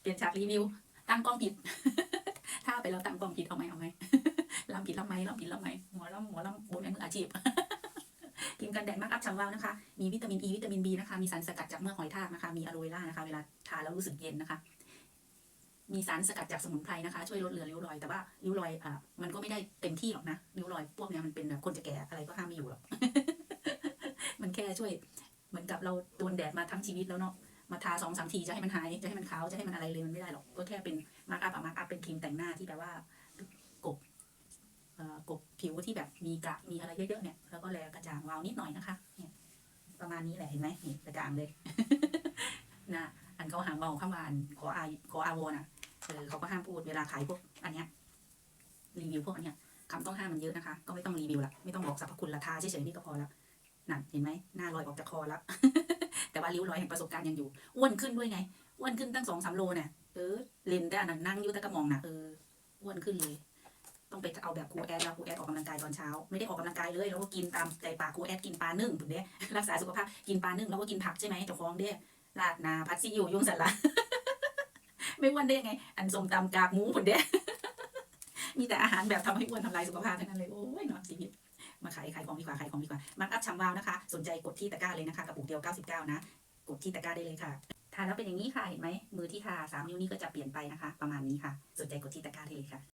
เปลี่ยนฉากรีวิว ตั้งกล้องผิด ถ้าไปแล้วตั้งกล้องผิดเอาไหมเอาไหมลำผิดลำไหมลำผิดลำไหมหมอลำหมอลำบนแอนมืออาชีพครีมกันแดดมากอัพชังวาวนะคะ มีวิตามินอีวิตามินบีนะคะ มีสารสกัดจากเมือหอยทากนะคะ มีอะโลเวล่านะคะ เวลาทาแล้วรู้สึกเย็นนะคะ มีสารสกัดจากสมุนไพรนะคะ ช่วยลดเลือนริ้วรอย แต่ว่าริ้วรอยอะมันก็ไม่ได้เต็มที่หรอกนะ ริ้วรอยพวกเนี้ยมันเป็นแบบคนจะแก่อะไรก็ห้ามไม่อยู่หรอก มันแค่ช่วย เหมือนกับเราโดนแดดมาทั้งชีวิตแล้วเนาะ มาทาสองสามทีจะให้มันหายจะให้มันขาวจะให้มันอะไรเลยมันไม่ได้หรอกก็แค่เป็นมาร์กอัพอะมาร์กอัพเป็นครีมแต่งหน้าที่แบบว่ากบเอ่อกบผิวที่แบบมีกระมีอะไรเยอะๆเนี่ยแล้วก็แลกระจ่างวาวนิดหน่อยนะคะเนี่ยประมาณนี้แหละเห็นไหมนี่กระจ่างเลยนะอันเขาหางเบาข้างวานขออาขออาโวน่ะเออเขาก็ห้ามพูดเวลาขายพวกอันเนี้ยรีวิวพวกอันเนี้ยคำต้องห้ามมันเยอะนะคะ ก็ไม่ต้องรีวิวละไม่ต้องบอกสรรพคุณละทาเฉยๆนี่ก็พอละนั่นเห็นไหมหน้าลอยออกจากคอแล้ว แต่ว่าริ้วรอยแห่งประสบการณ์ยังอยู่อ้วนขึ้นด้วยไงอ้วนขึ้นตั้งสองสามโลเนี่ยเออเลนได้อันนั้นนั่งอยู่แต่กระหมองนะเอออ้วนขึ้นเลย ต้องไปเอาแบบครูแอดแล้วครูแอดออกกำลังกายตอนเช้า ไม่ได้ออกกำลังกายเลยแล้วก็กินตามใจปากครูแอดกินปลานึ่งถูกเด้รักษาสุขภาพกินปลานึ่งแล้วก็กินผักใช่ไหมเจ้าของเด้ลาดนาพัดซีอิ๊วยุ่งสันละไม่อ้วนได้ยังไง อันสมตำกากหมูผุนเด้มีแต่อาหารแบบทำให้อ้วนทำลายสุขภาพทั้งนั้นเลยโอ้ยเนาะชีวิต ดีกว่าขายของดีกว่ามาร์กอัพชัมวาวนะคะ สนใจกดที่ตะกร้าเลยนะคะกระปุกเดียว 99 นะ กดที่ตะกร้าได้เลยค่ะทาแล้วเป็นอย่างนี้ค่ะเห็นไหมมือที่ทา3มนิ้วนี้ก็จะเปลี่ยนไปนะคะ ประมาณนี้ค่ะ สนใจกดที่ตะกร้าได้เลยค่ะ